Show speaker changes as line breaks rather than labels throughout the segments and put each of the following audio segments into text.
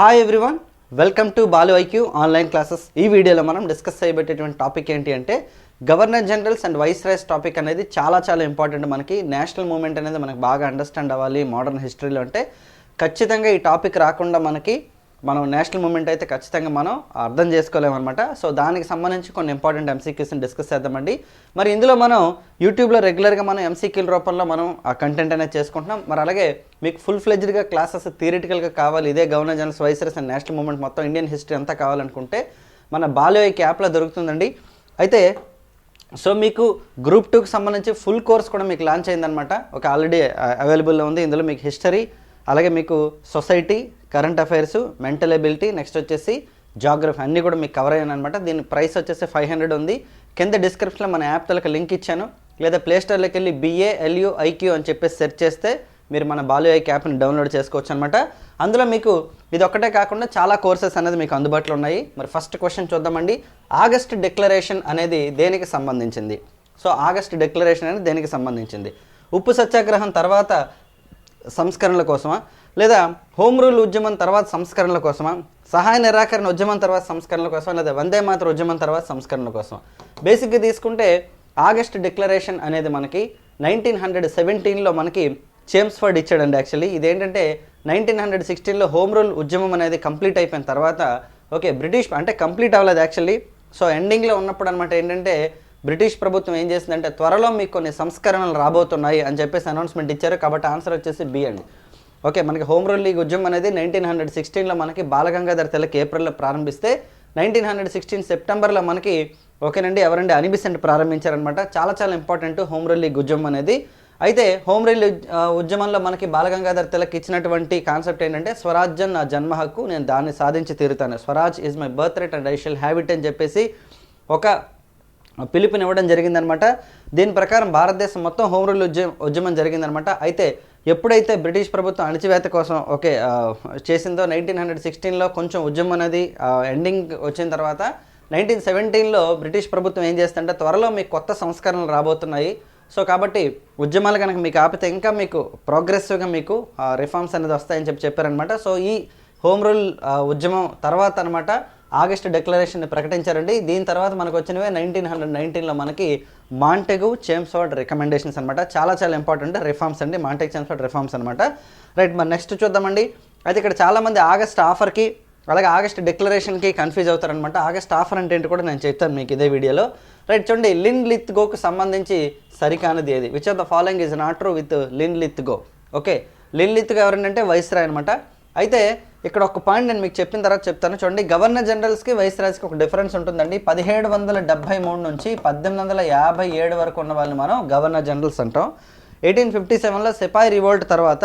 Hi everyone welcome to Balu IQ online classes ఈ వీడియోలో మనం డిస్కస్ చేయబెట్టేటువంటి టాపిక్ ఏంటి అంటే governor generals and viceroys topic అనేది చాలా చాలా ఇంపార్టెంట్ మనకి. నేషనల్ మూమెంట్ అనేది మనకు బాగా అండర్స్టాండ్ అవ్వాలి మోడర్న్ హిస్టరీలో అంటే. ఖచ్చితంగా ఈ టాపిక్ రాకుండా మనకి మనం నేషనల్ మూమెంట్ అయితే ఖచ్చితంగా మనం అర్థం చేసుకోలేమన్నమాట సో దానికి సంబంధించి కొన్ని ఇంపార్టెంట్ ఎంసీక్యూస్ని డిస్కస్ చేద్దామండి. మరి ఇందులో మనం యూట్యూబ్లో రెగ్యులర్గా మనం ఎంసీక్యూల రూపంలో మనం ఆ కంటెంట్ అనేది చేసుకుంటున్నాం. మరి అలాగే మీకు ఫుల్ ఫ్లెజ్డ్గా క్లాసెస్ థియరిటికల్గా కావాలి. ఇదే గవర్నర్ జనరల్స్ వైసెస్ అండ్ నేషనల్ మూమెంట్ మొత్తం ఇండియన్ హిస్టరీ అంతా కావాలనుకుంటే మన బాల్యోయిక్ యాప్లో దొరుకుతుందండి. అయితే సో మీకు గ్రూప్ టూకి సంబంధించి ఫుల్ కోర్స్ కూడా మీకు లాంచ్ అయిందనమాట ఒక ఆల్రెడీ అవైలబుల్లో ఉంది. ఇందులో మీకు హిస్టరీ అలాగే మీకు society current affairs mental ability next వచ్చేసి జాగ్రఫీ అన్నీ కూడా మీకు కవర్ అయ్యాను అనమాట దీని ప్రైస్ వచ్చేసి ఫైవ్ హండ్రెడ్ ఉంది. కింద డిస్క్రిప్షన్లో మన యాప్ తలకి లింక్ ఇచ్చాను. లేదా ప్లేస్టోర్లోకి వెళ్ళి బిఏ ఎల్యూ ఐక్యూ అని చెప్పేసి సెర్చ్ చేస్తే మీరు మన బాలు యాప్ని డౌన్లోడ్ చేసుకోవచ్చు అనమాట అందులో మీకు ఇది ఒక్కటే కాకుండా చాలా కోర్సెస్ అనేది మీకు అందుబాటులో ఉన్నాయి. మరి ఫస్ట్ క్వశ్చన్ చూద్దామండి. ఆగస్ట్ డిక్లరేషన్ అనేది దేనికి సంబంధించింది? సో ఆగస్ట్ డిక్లరేషన్ అనేది దేనికి సంబంధించింది? ఉప్పు సత్యాగ్రహం తర్వాత సంస్కరణల కోసమా? లేదా హోమ్ రూల్ ఉద్యమం తర్వాత సంస్కరణల కోసమా? సహాయ నిరాకరణ ఉద్యమం తర్వాత సంస్కరణల కోసమా? లేదా వందే మాతర ఉద్యమం తర్వాత సంస్కరణల కోసమా? బేసిక్గా తీసుకుంటే ఆగస్ట్ డిక్లరేషన్ అనేది మనకి నైన్టీన్ హండ్రెడ్ సెవెంటీన్లో మనకి చేమ్స్ఫర్డ్ ఇచ్చాడండి యాక్చువల్లీ ఇదేంటంటే నైన్టీన్ హండ్రెడ్ సిక్స్టీన్లో హోమ్ రూల్ ఉద్యమం అనేది కంప్లీట్ అయిపోయిన తర్వాత ఓకే బ్రిటిష్ అంటే కంప్లీట్ అవ్వలేదు యాక్చువల్లీ సో ఎండింగ్లో ఉన్నప్పుడు అనమాట ఏంటంటే బ్రిటిష్ ప్రభుత్వం ఏం చేసిందంటే త్వరలో మీకు కొన్ని సంస్కరణలు రాబోతున్నాయి అని చెప్పేసి అనౌన్స్మెంట్ ఇచ్చారు. కాబట్టి ఆన్సర్ వచ్చేసి బి అండి. ఓకే మనకి హోమ్ రూల్ లీగ్ ఉద్యమం అనేది నైన్టీన్ హండ్రెడ్ సిక్స్టీన్లో మనకి బాలగంగాధర్ తిలక్ ఏప్రిల్లో ప్రారంభిస్తే నైన్టీన్ హండ్రెడ్ సిక్స్టీన్ సెప్టెంబర్లో మనకి ఓకేనండి ఎవరండి? అనిబిసెంట్ ప్రారంభించారనమాట చాలా చాలా ఇంపార్టెంట్ హోమ్ రూల్ లీగ్ ఉద్యమం అనేది. అయితే హోమ్ రూల్ ఉద్యమంలో మనకి బాలగంగాధర్ తిలక్ ఇచ్చినటువంటి కాన్సెప్ట్ ఏంటంటే స్వరాజ్యం నా జన్మ హక్కు నేను దాన్ని సాధించి తీరుతాను. Swaraj is my birth right and I shall అని చెప్పేసి ఒక పిలుపునివ్వడం జరిగిందనమాట దీని ప్రకారం భారతదేశం మొత్తం హోమ్ రూల్ ఉద్యమం ఉద్యమం జరిగిందనమాట అయితే ఎప్పుడైతే బ్రిటిష్ ప్రభుత్వం అణచివేత కోసం ఓకే చేసిందో నైన్టీన్ హండ్రెడ్ సిక్స్టీన్లో కొంచెం ఉద్యమం అనేది ఎండింగ్ వచ్చిన తర్వాత నైన్టీన్ సెవెంటీన్లో బ్రిటిష్ ప్రభుత్వం ఏం చేస్తుందంటే త్వరలో మీకు కొత్త సంస్కరణలు రాబోతున్నాయి. సో కాబట్టి ఉద్యమాలు కనుక మీకు ఆపితే ఇంకా మీకు ప్రోగ్రెసివ్గా మీకు రిఫార్మ్స్ అనేది వస్తాయని చెప్పి చెప్పారనమాట సో ఈ హోమ్ రూల్ ఉద్యమం తర్వాత అనమాట ఆగస్ట్ డిక్లరేషన్ ప్రకటించారండి. దీని తర్వాత మనకు వచ్చినవే నైన్టీన్ హండ్రెడ్ నైన్టీన్లో మనకి మాంటెగు చేమ్స్వర్డ్ రికమెండేషన్స్ అనమాట చాలా చాలా ఇంపార్టెంట్ రిఫార్మ్స్ అండి మాంటెగ్ చేమ్స్వర్డ్ రిఫార్మ్స్ అనమాట రైట్ మరి నెక్స్ట్ చూద్దామండి. అయితే ఇక్కడ చాలామంది ఆగస్ట్ ఆఫర్కి అలాగే ఆగస్ట్ డిక్లరేషన్కి కన్ఫ్యూజ్ అవుతారనమాట ఆగస్ట్ ఆఫర్ అంటే ఏంటి కూడా నేను చెప్తాను మీకు ఇదే వీడియోలో. రైట్ చూడండి లిన్ లిత్ గోకు సంబంధించి సరికానది ఏది? Which of the following is not true with Linlithgow? Okay Linlithgow ఎవరంటే వైస్రాయ్ అనమాట అయితే ఇక్కడ ఒక పాయింట్ నేను మీకు చెప్పిన తర్వాత చెప్తాను. చూడండి గవర్నర్ జనరల్స్కి వైస్రాజ్కి ఒక డిఫరెన్స్ ఉంటుందండి. పదిహేడు వందల డెబ్బై మూడు నుంచి పద్దెనిమిది వందల యాభై ఏడు వరకు ఉన్న వాళ్ళని మనం గవర్నర్ జనరల్స్ అంటాం. ఎయిటీన్ ఫిఫ్టీ సెవెన్లో సిపాయి రివోల్ట్ తర్వాత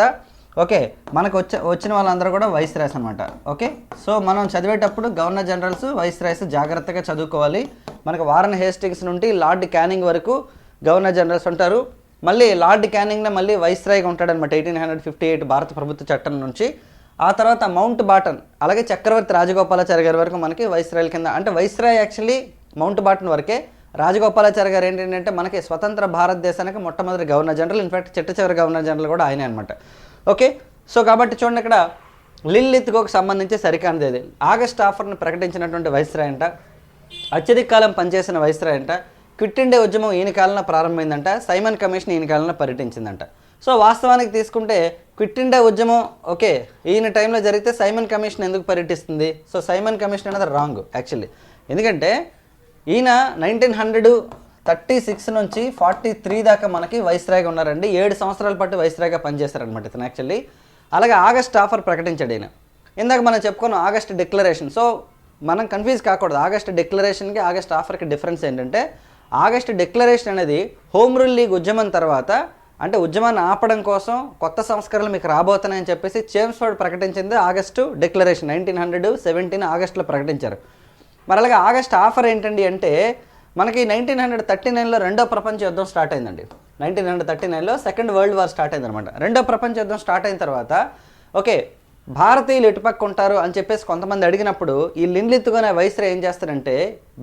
ఓకే మనకు వచ్చే వచ్చిన వాళ్ళందరూ కూడా వైస్ అనమాట ఓకే సో మనం చదివేటప్పుడు గవర్నర్ జనరల్స్ వైస్ రైస్ జాగ్రత్తగా చదువుకోవాలి. మనకు వారన్ హేస్టింగ్స్ నుండి లార్డ్ క్యానింగ్ వరకు గవర్నర్ జనరల్స్ ఉంటారు. మళ్ళీ లార్డ్ క్యానింగ్లో మళ్ళీ వైస్ రాయ్గా ఉంటాడనమాట ఎయిటీన్ హండ్రెడ్ ఫిఫ్టీ ఎయిట్ భారత ప్రభుత్వ చట్టం నుంచి. ఆ తర్వాత మౌంట్ బాటన్ అలాగే చక్రవర్తి రాజగోపాలాచారి గారి వరకు మనకి వైస్రాయల్ కింద అంటే వైస్రాయ్ యాక్చువల్లీ మౌంట్ బాటన్ వరకే. రాజగోపాలాచారి గారు ఏంటంటే మనకి స్వతంత్ర భారతదేశానికి మొట్టమొదటి గవర్నర్ జనరల్ ఇన్ఫాక్ట్ చిట్ట చివరి గవర్నర్ జనరల్ కూడా ఆయనే అనమాట ఓకే సో కాబట్టి చూడండి ఇక్కడ లిల్లిత్కోకు సంబంధించి సరికానిది ఇది ఆగస్ట్ ఆఫర్ను ప్రకటించినటువంటి వైస్రాయ్ అంట అత్యధిక కాలం పనిచేసిన వైస్రాయ్ అంట క్విట్ ఇండియా ఉద్యమం ఈయన కాలంలో ప్రారంభమైందంట సైమన్ కమిషన్ ఈయన కాలంలో పర్యటించిందంట. సో వాస్తవానికి తీసుకుంటే క్విట్ ఇండియా ఉద్యమం ఓకే ఈయన టైంలో జరిగితే సైమన్ కమిషన్ ఎందుకు పర్యటిస్తుంది? సో సైమన్ కమిషన్ అనేది రాంగ్ యాక్చువల్లీ. ఎందుకంటే ఈయన నైన్టీన్ హండ్రెడ్ థర్టీ సిక్స్ నుంచి ఫార్టీ త్రీ దాకా మనకి వైస్రాయ్గా ఉన్నారండి. ఏడు సంవత్సరాల పాటు వైస్రాయ్గా పనిచేశారనమాట ఇతను యాక్చువల్లీ. అలాగే ఆగస్ట్ ఆఫర్ ప్రకటించాడు ఈయన. ఇందాక మనం చెప్పుకున్నాం ఆగస్ట్ డిక్లరేషన్. సో మనం కన్ఫ్యూజ్ కాకూడదు. ఆగస్ట్ డిక్లరేషన్కి ఆగస్ట్ ఆఫర్కి డిఫరెన్స్ ఏంటంటే ఆగస్ట్ డిక్లరేషన్ అనేది హోమ్ రూల్ లీగ్ ఉద్యమం తర్వాత అంటే ఉద్యమాన్ని ఆపడం కోసం కొత్త సంస్కరణలు మీకు రాబోతున్నాయని చెప్పేసి చేమ్స్ఫర్డ్ ప్రకటించింది August declaration nineteen hundred seventeen ఆగస్టులో ప్రకటించారు. మరి అలాగే ఆగస్ట్ ఆఫర్ ఏంటండి అంటే మనకి నైన్టీన్ హండ్రెడ్ థర్టీ నైన్లో రెండో ప్రపంచ యుద్ధం స్టార్ట్ అయిందండి. నైన్టీన్ హండ్రెడ్ థర్టీ నైన్లో సెకండ్ వరల్డ్ వార్ స్టార్ట్ అయిందనమాట రెండో ప్రపంచ యుద్ధం స్టార్ట్ అయిన తర్వాత ఓకే భారతీయులు ఎటుపక్క ఉంటారు అని చెప్పేసి కొంతమంది అడిగినప్పుడు ఈ లిన్లిత్తుగానే వైస్రే ఏం చేస్తారంటే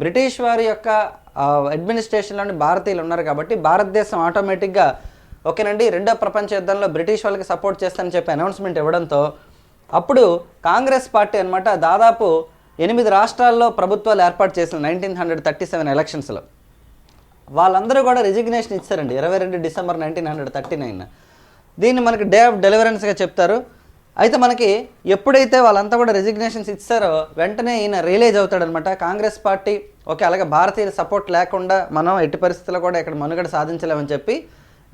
బ్రిటిష్ వారి యొక్క అడ్మినిస్ట్రేషన్లోని భారతీయులు ఉన్నారు కాబట్టి భారతదేశం ఆటోమేటిక్గా ఓకేనండి రెండో ప్రపంచ యుద్ధంలో బ్రిటిష్ వాళ్ళకి సపోర్ట్ చేస్తానని చెప్పి అనౌన్స్మెంట్ ఇవ్వడంతో అప్పుడు కాంగ్రెస్ పార్టీ అనమాట దాదాపు ఎనిమిది రాష్ట్రాల్లో ప్రభుత్వాలు ఏర్పాటు చేసిన నైన్టీన్ హండ్రెడ్ థర్టీ సెవెన్ ఎలక్షన్స్లో వాళ్ళందరూ కూడా రిజిగ్నేషన్ ఇచ్చారండి ఇరవై రెండు December nineteen hundred thirty nine దీన్ని మనకి డే ఆఫ్ డెలివరెన్స్గా చెప్తారు. అయితే మనకి ఎప్పుడైతే వాళ్ళంతా కూడా రిజిగ్నేషన్స్ ఇచ్చారో వెంటనే ఈయన రియలైజ్ అవుతాడనమాట కాంగ్రెస్ పార్టీ ఓకే అలాగే భారతీయుల సపోర్ట్ లేకుండా మనం ఎట్టి పరిస్థితుల్లో కూడా ఇక్కడ మనుగడ సాధించలేమని చెప్పి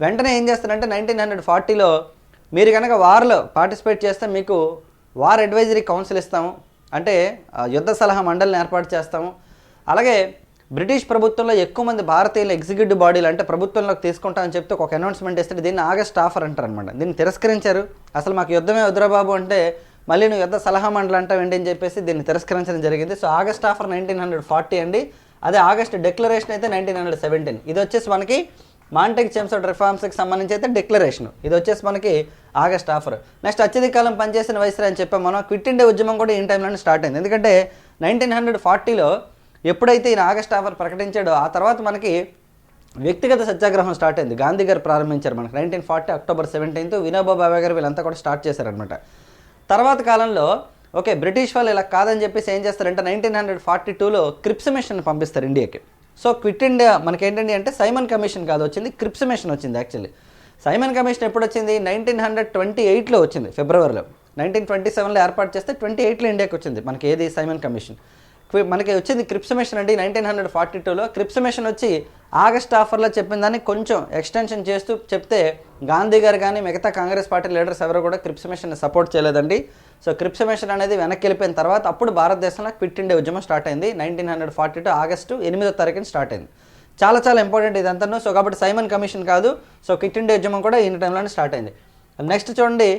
వెంటనే ఏం చేస్తారంటే నైన్టీన్ హండ్రెడ్ ఫార్టీలో మీరు కనుక వార్లో పార్టిసిపేట్ చేస్తే మీకు వార్ అడ్వైజరీ కౌన్సిల్ ఇస్తాము. అంటే ఆ, యుద్ధ సలహా మండలిని ఏర్పాటు చేస్తాము. అలాగే బ్రిటిష్ ప్రభుత్వంలో ఎక్కువ మంది భారతీయులు ఎగ్జిక్యూటివ్ బాడీలు అంటే ప్రభుత్వంలోకి తీసుకుంటామని చెప్తే ఒక అనౌన్స్మెంట్ ఇస్తే దీన్ని ఆగస్ట్ ఆఫర్ అంటారు అనమాట దీన్ని తిరస్కరించారు. అసలు మాకు యుద్ధమే వద్దురా అంటే మళ్ళీ నువ్వు యుద్ధ సలహా మండలి అంటావు ఏంటి అని చెప్పేసి దీన్ని తిరస్కరించడం జరిగింది. So August offer nineteen hundred forty అండి. అదే ఆగస్ట్ డిక్లరేషన్ అయితే నైన్టీన్ హండ్రెడ్ సెవెంటీన్ ఇది వచ్చేసి మనకి మాంటెక్ ఆఫ్ రిఫార్మ్స్కి సంబంధించి అయితే డిక్లరేషన్. ఇది వచ్చేసి మనకి ఆగస్ట్ ఆఫర్. నెక్స్ట్ అత్యధిక కాలం పనిచేసిన వయసు అని చెప్పాం మనం క్విట్ ఇండియా ఉద్యమం కూడా ఈ టైంలోనే స్టార్ట్ అయింది. ఎందుకంటే నైన్టీన్ హండ్రెడ్ ఫార్టీలో ఎప్పుడైతే ఈయన ఆగస్ట్ ఆఫర్ ప్రకటించాడో ఆ తర్వాత మనకి వ్యక్తిగత సత్యాగ్రహం స్టార్ట్ అయింది. గాంధీ గారు ప్రారంభించారు మనకి. Nineteen forty October seventeenth Vinoba Bhave గారు వీళ్ళంతా కూడా స్టార్ట్ చేశారనమాట తర్వాత కాలంలో ఓకే బ్రిటిష్ వాళ్ళు ఇలా కాదని చెప్పేసి ఏం చేస్తారంటే నైన్టీన్ హండ్రెడ్ ఫార్టీ టూలో క్రిప్స్ మిషన్ పంపిస్తారు ఇండియాకి. సో క్విట్ ఇండియా మనకి ఏంటండి అంటే సైమన్ కమిషన్ కాదు వచ్చింది క్రిప్స్ మిషన్ వచ్చింది యాక్చువల్లీ సైమన్ కమిషన్ ఎప్పుడు వచ్చింది నైన్టీన్ హండ్రెడ్ ట్వంటీ ఎయిట్లో వచ్చింది ఫిబ్రవరిలో నైన్టీన్ ట్వంటీ సెవెన్లో ఏర్పాటు చేస్తే ట్వంటీ ఎయిట్లో ఇండియాకి వచ్చింది మనకి ఏది సైమన్ కమిషన్ మనకి వచ్చింది క్రిప్స్ మిషన్ అండి నైన్టీన్ హండ్రెడ్ ఫార్టీ టూలో క్రిప్స్ మిషన్ వచ్చి ఆగస్ట్ ఆఫర్లో చెప్పిన దాన్ని కొంచెం ఎక్స్టెన్షన్ చేస్తూ చెప్తే గాంధీ గారు కానీ మిగతా కాంగ్రెస్ పార్టీ లీడర్స్ ఎవరు కూడా క్రిప్సమేషన్ సపోర్ట్ చేయలేదండి. సో క్రిప్సమేషన్ అనేది వెనక్కి వెళ్ళిపోయిన తర్వాత అప్పుడు భారతదేశంలో క్విట్ ఇండియా ఉద్యమం స్టార్ట్ అయింది. Nineteen hundred forty two August ఎనిమిదో తారీఖున స్టార్ట్ అయింది. చాలా చాలా ఇంపార్టెంట్ ఇదంతా సో కాబట్టి సైమన్ కమిషన్ కాదు. సో క్విట్ ఇండియా ఉద్యమం కూడా ఈ టైంలోనే స్టార్ట్ అయింది. నెక్స్ట్ చూడండి.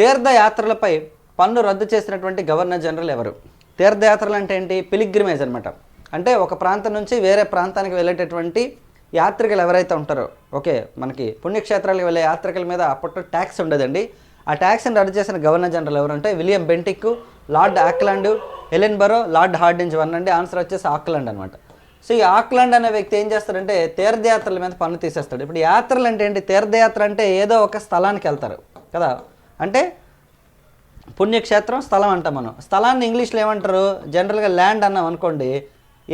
తీర్థయాత్రలపై పన్ను రద్దు చేసినటువంటి గవర్నర్ జనరల్ ఎవరు? తీర్థయాత్రలు అంటే ఏంటి? పిలిగ్రిమేజ్ అనమాట అంటే ఒక ప్రాంతం నుంచి వేరే ప్రాంతానికి వెళ్ళేటటువంటి యాత్రికులు ఎవరైతే ఉంటారో ఓకే మనకి పుణ్యక్షేత్రాలకు వెళ్ళే యాత్రికుల మీద అప్పట్లో ట్యాక్స్ ఉండదండి. ఆ ట్యాక్స్ని రద్దు చేసిన గవర్నర్ జనరల్ ఎవరంటే William Bentinck Lord Auckland Ellenborough Lord Hardinge one అండి. ఆన్సర్ వచ్చేసి ఆక్లాండ్ అనమాట సో ఈ ఆక్లాండ్ అనే వ్యక్తి ఏం చేస్తాడంటే తీర్థయాత్రల మీద పన్ను తీసేస్తాడు. ఇప్పుడు యాత్రలు అంటే ఏంటి? తీర్థయాత్ర అంటే ఏదో ఒక స్థలానికి వెళ్తారు కదా? అంటే పుణ్యక్షేత్రం స్థలం అంటాం మనం. స్థలాన్ని ఇంగ్లీష్లో ఏమంటారు? జనరల్గా ల్యాండ్ అన్నాం అనుకోండి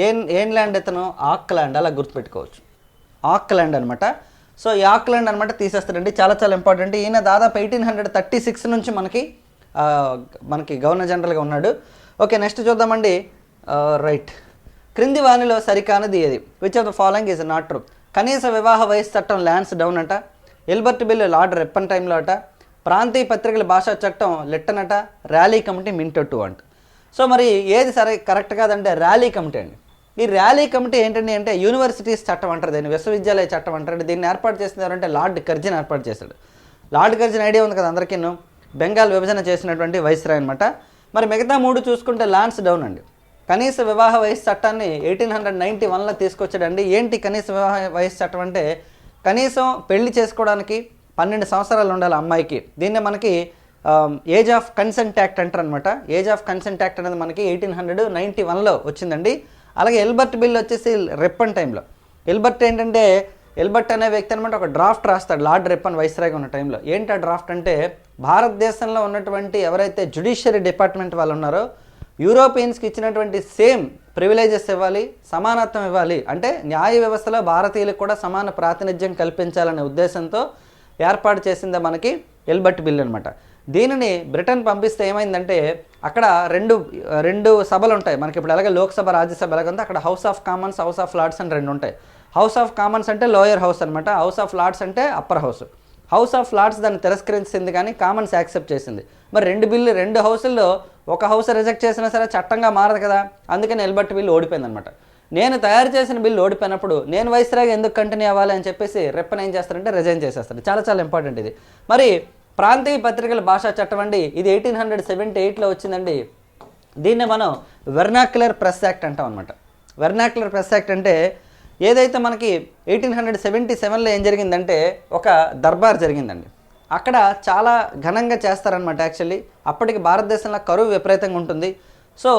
ఏం ఏం ల్యాండ్ ఇతను ఆక్ ల్యాండ్ అలా గుర్తుపెట్టుకోవచ్చు. ఆక్ ల్యాండ్ అనమాట సో ఈ ఆక్ ల్యాండ్ అనమాట తీసేస్తాడండి. చాలా చాలా ఇంపార్టెంట్ ఈయన దాదాపు ఎయిటీన్ హండ్రెడ్ థర్టీ సిక్స్ నుంచి మనకి మనకి గవర్నర్ జనరల్గా ఉన్నాడు. ఓకే నెక్స్ట్ చూద్దామండి. రైట్ క్రింది వాణిలో సరికానది ఏది? Which of the following is not true కనీస వివాహ వయసు చట్టం ల్యాండ్స్ డౌన్ అట. ఎల్బర్ట్ బిల్ లార్డ్ రెప్పన్ టైంలో అట. ప్రాంతీయ పత్రికల భాషా చట్టం లెట్టనట ర్యాలీ కమిటీ మింటొట్టు అంట. సో మరి ఏది సరే కరెక్ట్ కాదంటే ర్యాలీ కమిటీ అండి. ఈ ర్యాలీ కమిటీ ఏంటండి అంటే యూనివర్సిటీస్ చట్టం అంటారు దీన్ని విశ్వవిద్యాలయ చట్టం అంటారు. దీన్ని ఏర్పాటు చేసింది ఎవరంటే లార్డ్ కర్జన్ ఏర్పాటు చేశాడు. లార్డ్ కర్జన్ ఐడియా ఉంది కదా అందరికీ బెంగాల్ విభజన చేసినటువంటి వైస్రాయ్ అనమాట మరి మిగతా మూడు చూసుకుంటే లాన్స్ డౌన్ అండి. కనీస వివాహ వయసు చట్టాన్ని ఎయిటీన్ హండ్రెడ్ నైంటీ వన్లో తీసుకొచ్చాడండి. ఏంటి కనీస వివాహ వయసు చట్టం అంటే? కనీసం పెళ్ళి చేసుకోవడానికి పన్నెండు సంవత్సరాలు ఉండాలి అమ్మాయికి. దీన్ని మనకి ఏజ్ ఆఫ్ కన్సెంట్ యాక్ట్ అంటారు అనమాట ఏజ్ ఆఫ్ కన్సెంట్ యాక్ట్ అనేది మనకి ఎయిటీన్ హండ్రెడ్ నైంటీ వన్లో వచ్చిందండి. అలాగే ఎల్బర్ట్ బిల్ వచ్చేసి రెప్పన్ టైంలో. ఎల్బర్ట్ ఏంటంటే ఎల్బర్ట్ అనే వ్యక్తి అనమాట ఒక డ్రాఫ్ట్ రాస్తాడు లార్డ్ రెప్పన్ వైస్రాయ్ ఉన్న టైంలో. ఏంటి ఆ డ్రాఫ్ట్ అంటే భారతదేశంలో ఉన్నటువంటి ఎవరైతే జుడిషియరీ డిపార్ట్మెంట్ వాళ్ళు ఉన్నారో యూరోపియన్స్కి ఇచ్చినటువంటి సేమ్ ప్రివిలేజెస్ ఇవ్వాలి సమానత్వం ఇవ్వాలి. అంటే న్యాయ వ్యవస్థలో భారతీయులకు కూడా సమాన ప్రాతినిధ్యం కల్పించాలనే ఉద్దేశంతో ఏర్పాటు చేసిందే మనకి ఎల్బర్ట్ బిల్ అనమాట. దీనిని బ్రిటన్ పంపిస్తే ఏమైందంటే అక్కడ రెండు రెండు సభలు ఉంటాయి. మనకి ఇప్పుడు ఎలాగ లోక్సభ రాజ్యసభ ఎలాగ ఉందో అక్కడ House of Commons House of Lords అని రెండు ఉంటాయి. హౌస్ ఆఫ్ కామన్స్ అంటే లోయర్ హౌస్ అనమాట హౌస్ ఆఫ్ లార్డ్స్ అంటే upper house. House of Lords దాన్ని తిరస్కరించింది కానీ కామన్స్ యాక్సెప్ట్ చేసింది. మరి రెండు బిల్లు రెండు హౌసుల్లో ఒక హౌస్ రిజెక్ట్ చేసినా సరే చట్టంగా మారదు కదా. అందుకని ఎల్బర్ట్ బిల్లు ఓడిపోయిందనమాట నేను తయారు చేసిన బిల్లు ఓడిపోయినప్పుడు నేను వైస్రాగా ఎందుకు కంటిన్యూ అవ్వాలి అని చెప్పేసి రెప్పన్ ఏం చేస్తారంటే రిజైన్ చేసేస్తారు. చాలా చాలా ఇంపార్టెంట్ ఇది. మరి ప్రాంతీయ పత్రికల భాషా చట్టం అండి. ఇది ఎయిటీన్ హండ్రెడ్ సెవెంటీ ఎయిట్లో వచ్చిందండి. దీన్ని మనం వెర్నాక్యులర్ ప్రెస్ యాక్ట్ అంటాం అనమాట వెర్నాక్యులర్ ప్రెస్ యాక్ట్ అంటే ఏదైతే మనకి ఎయిటీన్ హండ్రెడ్ సెవెంటీ సెవెన్లో ఏం జరిగిందంటే ఒక దర్బార్ జరిగిందండి. అక్కడ చాలా ఘనంగా చేస్తారనమాట యాక్చువల్లీ అప్పటికి భారతదేశంలో కరువు విపరీతంగా ఉంటుంది. సో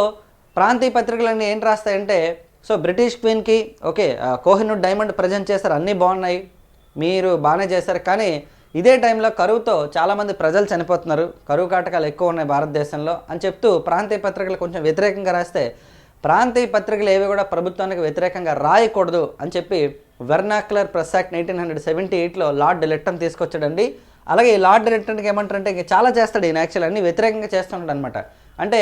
ప్రాంతీయ పత్రికలన్నీ ఏం రాస్తాయంటే సో బ్రిటిష్ క్వీన్కి ఓకే కోహినూర్ డైమండ్ ప్రజెంట్ చేశారు అన్నీ బాగున్నాయి మీరు బాగానే చేశారు కానీ ఇదే టైంలో కరువుతో చాలామంది ప్రజలు చనిపోతున్నారు. కరువు కాటకాలు ఎక్కువ ఉన్నాయి భారతదేశంలో అని చెప్తూ ప్రాంతీయ పత్రికలు కొంచెం వ్యతిరేకంగా రాస్తే ప్రాంతీయ పత్రికలు ఏవి కూడా ప్రభుత్వానికి వ్యతిరేకంగా రాయకూడదు అని చెప్పి vernacular press act nineteen hundred seventy ఎయిట్లో లార్డ్ లిట్టన్ తీసుకొచ్చాడండి. అలాగే ఈ లార్డ్ లిట్టన్కి ఏమంటారంటే ఇంక చాలా చేస్తాడు ఈయన యాక్చువల్ అన్ని వ్యతిరేకంగా చేస్తుంటాడు అనమాట అంటే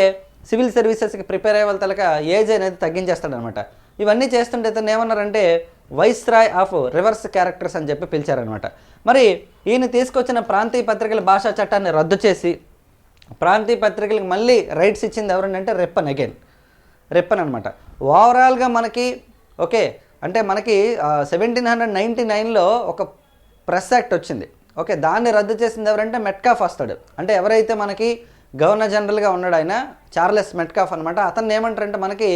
సివిల్ సర్వీసెస్కి ప్రిపేర్ అయ్యే వాళ్ళ తలక ఏజ్ అనేది తగ్గించేస్తాడు అనమాట ఇవన్నీ చేస్తుంటే ఇతను ఏమన్నారంటే viceroy of reverse characters అని చెప్పి పిలిచారనమాట మరి ఈయన తీసుకొచ్చిన ప్రాంతీయ పత్రికల భాషా చట్టాన్ని రద్దు చేసి ప్రాంతీయ పత్రికలకు మళ్ళీ రైట్స్ ఇచ్చింది ఎవరంటే రెప్పన్ అగైన్ రెప్పన్ అనమాట ఓవరాల్గా మనకి ఓకే అంటే మనకి సెవెంటీన్ హండ్రెడ్ నైంటీ నైన్లో ఒక ప్రెస్ యాక్ట్ వచ్చింది. ఓకే దాన్ని రద్దు చేసింది ఎవరంటే మెట్కాఫ్ వస్తాడు. అంటే ఎవరైతే మనకి గవర్నర్ జనరల్గా ఉన్నాడు ఆయన చార్లెస్ మెట్కాఫ్ అనమాట అతన్ని ఏమంటారంటే మనకి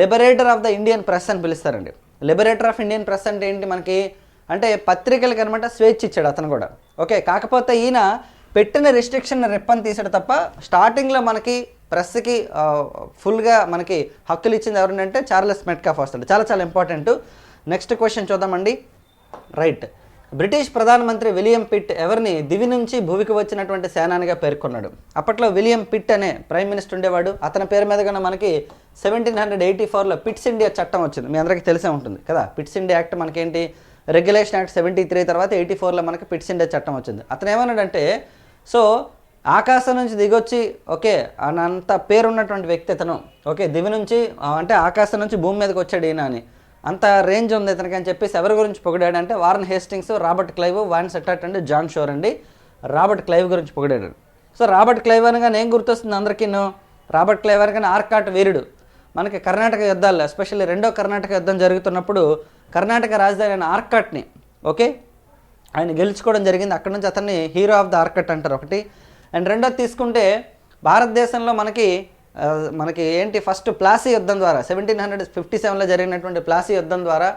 liberator of the Indian press అని పిలుస్తారండి. లిబరేటర్ ఆఫ్ ఇండియన్ ప్రెస్ అంటే ఏంటి? మనకి అంటే పత్రికలకి అనమాట స్వేచ్ఛ ఇచ్చాడు అతను కూడా. ఓకే కాకపోతే ఈయన పెట్టిన రిస్ట్రిక్షన్ రెప్పని తీసాడు తప్ప స్టార్టింగ్లో మనకి ప్రెస్కి ఫుల్గా మనకి హక్కులు ఇచ్చింది ఎవరంటే చార్లెస్ మెట్కాఫ్ వస్తాడు. చాలా చాలా ఇంపార్టెంట్ నెక్స్ట్ క్వశ్చన్ చూద్దామండి. రైట్ బ్రిటిష్ ప్రధానమంత్రి విలియం పిట్ ఎవరిని దివి నుంచి భూమికి వచ్చినటువంటి సేనానిగా పేర్కొన్నాడు. అప్పట్లో విలియం పిట్ అనే ప్రైమ్ మినిస్టర్ ఉండేవాడు. అతని పేరు మీదగా మనకి సెవెంటీన్ హండ్రెడ్ ఎయిటీ ఫోర్లో పిట్స్ ఇండియా చట్టం వచ్చింది. మీ అందరికీ తెలిసే ఉంటుంది కదా? పిట్స్ ఇండియా యాక్ట్ మనకేంటి? రెగ్యులేషన్ యాక్ట్ సెవెంటీ త్రీ తర్వాత ఎయిటీ ఫోర్లో మనకి పిట్స్ ఇండియా చట్టం వచ్చింది. అతను ఏమన్నాడంటే సో ఆకాశం నుంచి దిగొచ్చి ఓకే అంత పేరున్నటువంటి వ్యక్తి అతను ఓకే దివి నుంచి అంటే ఆకాశం నుంచి భూమి మీదకి వచ్చాడు ఈయన అని. అంత రేంజ్ ఉంది ఇతనికి అని చెప్పేసి ఎవరి గురించి పొగిడాడు అంటే Warren Hastings Robert Clive Vansittart and John Shore అండి. రాబర్ట్ క్లైవ్ గురించి పొగిడాడు. సో రాబర్ట్ క్లైవ్ అనగానే ఏం గుర్తొస్తుంది అందరికీను? రాబర్ట్ క్లైవ్ అనగానే ఆర్కాట్ వీరుడు. మనకి కర్ణాటక యుద్ధాల్లో ఎస్పెషల్లీ రెండో కర్ణాటక యుద్ధం జరుగుతున్నప్పుడు కర్ణాటక రాజధాని అయిన ఆర్కాట్ని ఓకే? ఆయన గెలుచుకోవడం జరిగింది. అక్కడ నుంచి అతన్ని హీరో ఆఫ్ ద ఆర్కట్ అంటారు ఒకటి. అండ్ రెండోది తీసుకుంటే భారతదేశంలో మనకి మనకి ఏంటి ఫస్ట్ ప్లాసీ యుద్ధం ద్వారా సెవెంటీన్ హండ్రెడ్ ఫిఫ్టీ సెవెన్లో జరిగినటువంటి ప్లాసీ యుద్ధం ద్వారా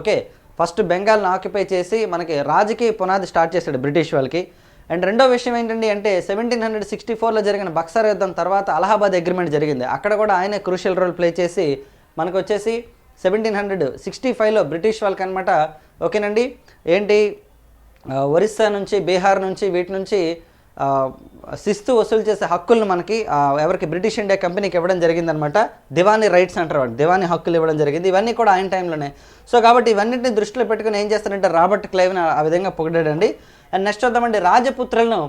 ఓకే ఫస్ట్ బెంగాల్ని ఆక్యుపై చేసి మనకి రాజకీయ పునాది స్టార్ట్ చేశాడు బ్రిటిష్ వాళ్ళకి. అండ్ రెండో విషయం ఏంటండి అంటే సెవెంటీన్ హండ్రెడ్ సిక్స్టీ ఫోర్లో జరిగిన బక్సర్ యుద్ధం తర్వాత అలహాబాద్ అగ్రిమెంట్ జరిగింది. అక్కడ కూడా ఆయనే క్రూషియల్ రోల్ ప్లే చేసి మనకు వచ్చేసి సెవెంటీన్ హండ్రెడ్ సిక్స్టీ ఫైవ్లో బ్రిటిష్ వాళ్ళకి అనమాట ఓకేనండి? ఏంటి? ఒరిస్సా నుంచి బీహార్ నుంచి వీటి నుంచి శిస్తు వసూలు చేసే హక్కులను మనకి ఎవరికి బ్రిటిష్ ఇండియా కంపెనీకి ఇవ్వడం జరిగిందనమాట. దివానీ రైట్స్ అంటారు వాడు. దివానీ హక్కులు ఇవ్వడం జరిగింది. ఇవన్నీ కూడా ఆయన టైంలోనే. సో కాబట్టి ఇవన్నింటిని దృష్టిలో పెట్టుకుని ఏం చేస్తారంటే రాబర్ట్ క్లైవ్ని ఆ విధంగా పొగిడాడండి. అండ్ నెక్స్ట్ వద్దామండి రాజపుత్రులను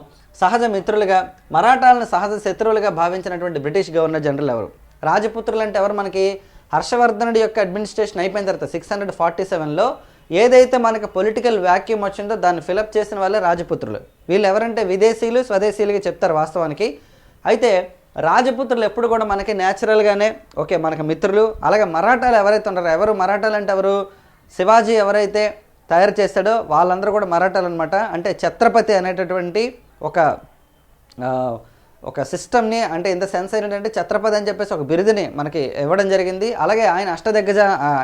సహజ మిత్రులుగా మరాఠాలను సహజ శత్రువులుగా భావించినటువంటి బ్రిటిష్ గవర్నర్ జనరల్ ఎవరు? రాజపుత్రులు అంటే ఎవరు? మనకి హర్షవర్ధనుడి యొక్క అడ్మినిస్ట్రేషన్ అయిపోయిన తర్వాత సిక్స్ హండ్రెడ్ ఫార్టీ సెవెన్లో ఏదైతే మనకి పొలిటికల్ వ్యాక్యూమ్ వచ్చిందో దాన్ని ఫిలప్ చేసిన వాళ్ళే రాజపుత్రులు. వీళ్ళు ఎవరంటే విదేశీయులు స్వదేశీయులుగా చెప్తారు వాస్తవానికి. అయితే రాజపుత్రులు ఎప్పుడు కూడా మనకి న్యాచురల్గానే ఓకే మనకి మిత్రులు. అలాగే మరాఠాలు ఎవరైతే ఉంటారో ఎవరు మరాఠాలు అంటే ఎవరు? శివాజీ ఎవరైతే తయారు చేస్తాడో వాళ్ళందరూ కూడా మరాఠాలు అనమాట అంటే ఛత్రపతి అనేటటువంటి ఒక ఒక సిస్టమ్ని అంటే ఇంత సెన్స్ ఏంటంటే ఛత్రపతి అని చెప్పేసి ఒక బిరుదుని మనకి ఇవ్వడం జరిగింది. అలాగే ఆయన అష్టదిగ్గజ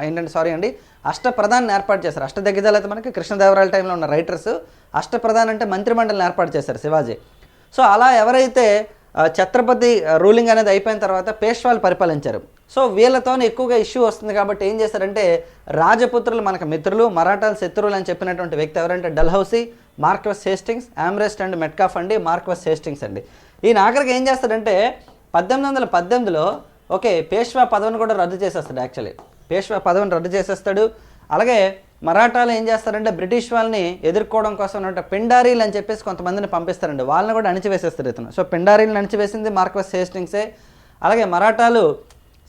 ఏంటంటే సారీ అండి అష్టప్రధాన్ని ఏర్పాటు చేశారు. అష్టదిగ్గజాలు అయితే మనకి కృష్ణదేవరాయల టైంలో ఉన్న రైటర్స్ అష్టప్రధాన్ అంటే మంత్రిమండలిని ఏర్పాటు చేశారు శివాజీ. సో అలా ఎవరైతే ఛత్రపతి రూలింగ్ అనేది అయిపోయిన తర్వాత పేష్వాలు పరిపాలించారు. సో వీళ్ళతోనే ఎక్కువగా ఇష్యూ వస్తుంది కాబట్టి ఏం చేశారంటే రాజపుత్రులు మనకు మిత్రులు మరాఠాలు శత్రువులు అని చెప్పినటువంటి వ్యక్తి ఎవరంటే Dalhousie Marquess Hastings Amherst and Metcalfe అండి మార్క్వస్ హేస్టింగ్స్ అండి. ఈయన ఆఖరికి ఏం చేస్తాడంటే పద్దెనిమిది వందల పద్దెనిమిదిలో ఓకే పేష్వా పదవిని కూడా రద్దు చేసేస్తాడు యాక్చువల్లీ పేష్వా పదవిని రద్దు చేసేస్తాడు. అలాగే మరాఠాలు ఏం చేస్తారంటే బ్రిటిష్ వాళ్ళని ఎదుర్కోవడం కోసం ఉన్నట్టు పిండారీలు అని చెప్పేసి కొంతమందిని పంపిస్తారండి. వాళ్ళని కూడా అణిచివేసేస్తారు ఇతను. సో పిండారీలను అణిచివేసింది మార్క్వెస్ హేస్టింగ్సే. అలాగే మరాఠాలు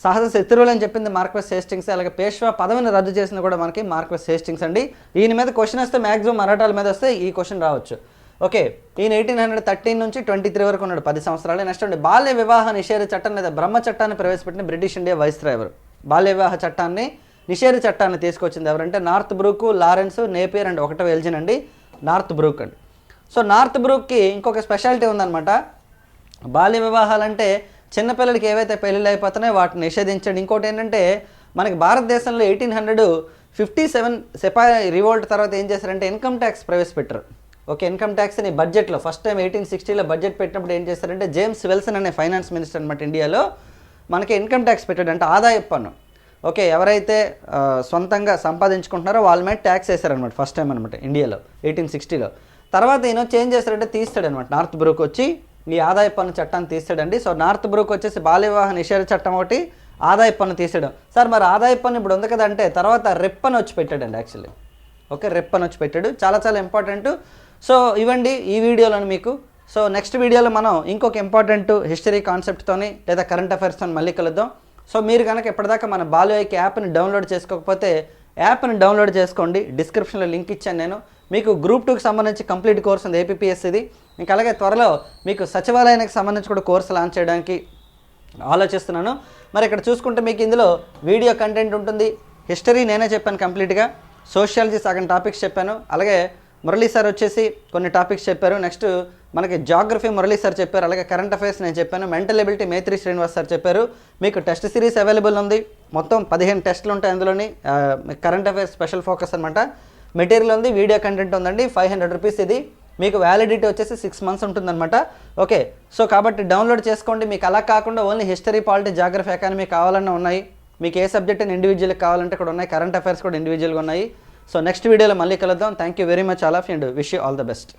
సహజ శత్రువులు అని చెప్పింది మార్క్వెస్ హేస్టింగ్స్. అలాగే పేష్వా పదవిని రద్దు చేసింది కూడా మనకి మార్క్వెస్ హేస్టింగ్స్ అండి. ఈయన మీద క్వశ్చన్ వస్తే మ్యాక్సిమం మరాఠాల మీద వస్తే ఈ క్వశ్చన్ రావచ్చు. ఓకే ఈయన ఎయిటీన్ హండ్రెడ్ థర్టీన్ నుంచి ట్వంటీ త్రీ వరకు ఉన్నాడు పది సంవత్సరాలు నెక్స్ట్ ఉండే. బాల్య వివాహ నిషేధ చట్టం లేదా బ్రహ్మ చట్టాన్ని ప్రవేశపెట్టిన బ్రిటిష్ ఇండియా వైస్ ఎవరు బాల్య వివాహ చట్టాన్ని నిషేధ చట్టాన్ని తీసుకొచ్చింది ఎవరంటే Northbrook Lawrence Napier and ఒకటో ఎల్జిన్ అండి నార్త్ బ్రూక్ అండి. సో నార్త్ బ్రూక్కి ఇంకొక స్పెషాలిటీ ఉందన్నమాట. బాల్య వివాహాలంటే చిన్నపిల్లలకి ఏవైతే పెళ్ళిళ్ళు అయిపోతున్నాయో వాటిని నిషేధించండి. ఇంకోటి ఏంటంటే మనకి భారతదేశంలో eighteen hundred fifty seven sepoy revolt తర్వాత ఏం చేశారంటే ఇన్కమ్ ట్యాక్స్ ప్రవేశపెట్టారు. ఓకే ఇన్కమ్ ట్యాక్స్ని బడ్జెట్లో ఫస్ట్ టైం ఎయిటీన్ సిక్స్టీలో బడ్జెట్ పెట్టినప్పుడు ఏం చేస్తారంటే జేమ్స్ వెల్సన్ అనే ఫైనాన్స్ మినిస్టర్ అనమాట ఇండియాలో మనకి ఇన్కమ్ ట్యాక్స్ పెట్టాడు అంటే ఆదాయ పన్ను. ఓకే ఎవరైతే సొంతంగా సంపాదించుకుంటున్నారో వాళ్ళ మీద ట్యాక్స్ వేశారనమాట ఫస్ట్ టైం అనమాట ఇండియాలో ఎయిటీన్ సిక్స్టీలో. తర్వాత ఈయన చేంజ్ చేస్తాడంటే తీస్తాడనమాట నార్త్ బ్రూక్ వచ్చి ఈ ఆదాయ పన్ను చట్టాన్ని తీస్తాడండి. సో నార్త్ బ్రూక్ వచ్చేసి బాల్య వివాహ నిషేధ చట్టం ఒకటి ఆదాయ పన్ను తీసేయడం. సార్ మరి ఆదాయ పన్ను ఇప్పుడు ఉంది కదంటే తర్వాత రెప్పని వచ్చి పెట్టాడండి యాక్చువల్లీ. ఓకే రెప్పని వచ్చి పెట్టాడు. చాలా చాలా ఇంపార్టెంట్. సో ఇవ్వండి ఈ వీడియోలను మీకు. సో నెక్స్ట్ వీడియోలో మనం ఇంకొక ఇంపార్టెంట్ హిస్టరీ కాన్సెప్ట్తోని లేదా కరెంట్ అఫైర్స్తో మళ్ళీ కలుద్దాం. సో మీరు కనుక ఇప్పటిదాకా మన బాలుఐకి యాప్ని డౌన్లోడ్ చేసుకోకపోతే యాప్ని డౌన్లోడ్ చేసుకోండి. డిస్క్రిప్షన్లో లింక్ ఇచ్చాను నేను. మీకు గ్రూప్ టూకి సంబంధించి కంప్లీట్ కోర్స్ ఉంది ఏపీఎస్ ఇది. ఇంకా అలాగే త్వరలో మీకు సచివాలయానికి సంబంధించి కూడా కోర్సు లాంచ్ చేయడానికి ఆలోచిస్తున్నాను. మరి ఇక్కడ చూసుకుంటే మీకు ఇందులో వీడియో కంటెంట్ ఉంటుంది. హిస్టరీ నేనే చెప్పాను కంప్లీట్గా సోషియాలజీ సగం టాపిక్స్ చెప్పాను. అలాగే మురళీ సార్ వచ్చేసి కొన్ని టాపిక్స్ చెప్పారు. నెక్స్ట్ మనకి జాగ్రఫీ మురళీ సార్ చెప్పారు. అలాగే కరెంట్ అఫైర్స్ నేను చెప్పాను. Mental ability Maitri Srinivas sir చెప్పారు. మీకు టెస్ట్ సిరీస్ అవైలబుల్ ఉంది. మొత్తం పదిహేను టెస్టులు ఉంటాయి అందులోని. కరెంట్ అఫైర్స్ స్పెషల్ ఫోకస్ అనమాట మెటీరియల్ ఉంది వీడియో కంటెంట్ ఉందండి ఫైవ్ హండ్రెడ్ రూపీస్ ఇది. మీకు వ్యాలిడిటీ వచ్చేసి సిక్స్ మంత్స్ ఉంటుందన్నమాట. ఓకే సో కాబట్టి డౌన్లోడ్ చేసుకోండి. మీకు అలా కాకుండా only history polity geography economy కావాలన్నా ఉన్నాయి. మీకు ఏ సబ్జెక్ట్ అని ఇండివిజువల్ కావాలంటే కూడా ఉన్నాయి. కరెంట్ అఫైర్స్ కూడా ఇండివిజువల్గా ఉన్నాయి. సో నెక్స్ట్ వీడియోలో మళ్ళీ కలుద్దాం. Thank you very much all of and wish you all the best